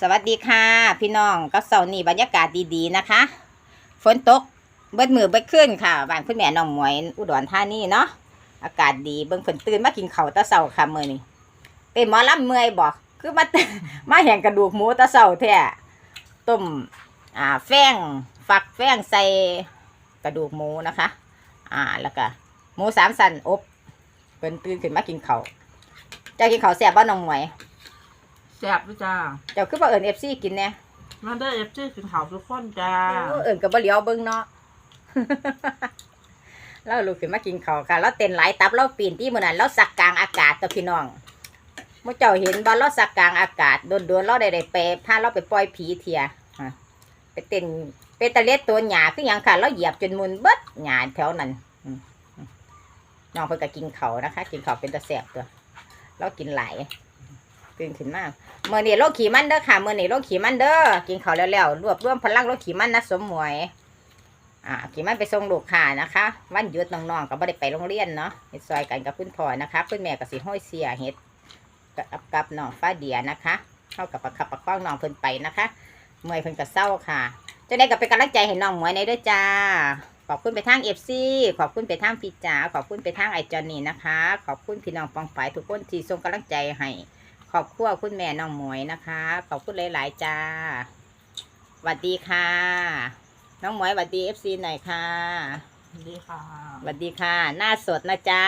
สวัสดีค่ะ พี่น้องก็เสาร์นี้บรรยากาศดีๆนะคะ ฝนตกเบิดมือเบิดขึ้นค่ะบ้านคุณแม่น้องหมวยอุดรธานีเนาะอากาศดีเบิ่งเพิ่นตื่นมากินข้าวตะเสาค่ะมื้อนี้เป็นหมอลำเมื่อยบอกคือมา มาแห่งกระดูกหมูตะเสาแท้ต้มอ่าแฟ้งฝักแฟ้งใส่กระดูกหมูนะคะ อ่าแล้วก็หมูสามสันอบเพิ่นตื่นขึ้นมากินข้าวจะกินข้าวแซ่บบ่น้องหมวย แซ่บด้วยจ้า เจ้าคือบ่เอิ้น FC กินแหน่มาได้เอฟซีกินข้าวทุกคนจ้า เออเอิ่นก็บ่เหลียวเบิ่งเนาะ เราลุกขึ้นมากินข้าวค่ะเราเต้นหลายตับเราปีนที่มื้อนั้นเราสักกลางอากาศตัวพี่น้องมื่อเจ้าเห็นบ่เราสักกลางอากาศโดนๆเราได้ได้ไปพาเราไปปล่อยผีเทียฮะไปเต้นเป็นตะเล็ดตัวหญ้าคือหยังค่ะเราเหยียบจนมุนเบิดหญ้าแถวนั้นอืมอืมน้องเพิ่นก็กินข้าวนะคะ กินข้าวเป็นตะแซ่บตัว เรากินหลาย ตื่นขึ้นมาเมื่อนี้โรคขี่มันเด้อค่ะเมื่อนี้โรคขี่มันเด้อกินข้าวแล้วแล้วรวบรวมพลังโรคขี่มันนะสมหมวย อ่าขี่มันไปส่งลูกค้านะคะวันหยุดน้องๆก็บ่ได้ไปโรงเรียนเนาะเฮ็ดซอยกันกับคุณพ่อนะคะคุณแม่ก็สิห้อยเสียเฮ็ดกับกับน้องฟ้าเดียนะคะเข้ากับประคับประคองน้องเพิ่นไปนะคะเมื่อยเพิ่นก็เศร้าค่ะจะได้ก็เป็นกำลังใจให้น้องหมวยในด้อจ้าขอบคุณไปทางเอฟซีขอบคุณไปทางพี่จ๋าขอบคุณไปทางไอจอนนี่นะคะ ขอบคุณพี่น้องปองฝ่ายทุกคนที่ส่งกำลังใจให้ ขอบคุณคุณแม่น้องหมวยนะคะ ขอบคุณหลาย ๆ จ้าสวัสดีค่ะ น้องหมวยสวัสดีเอฟซีหน่อยค่ะดีค่ะสวัสดีค่ะ หน้าสดนะจ๊ะ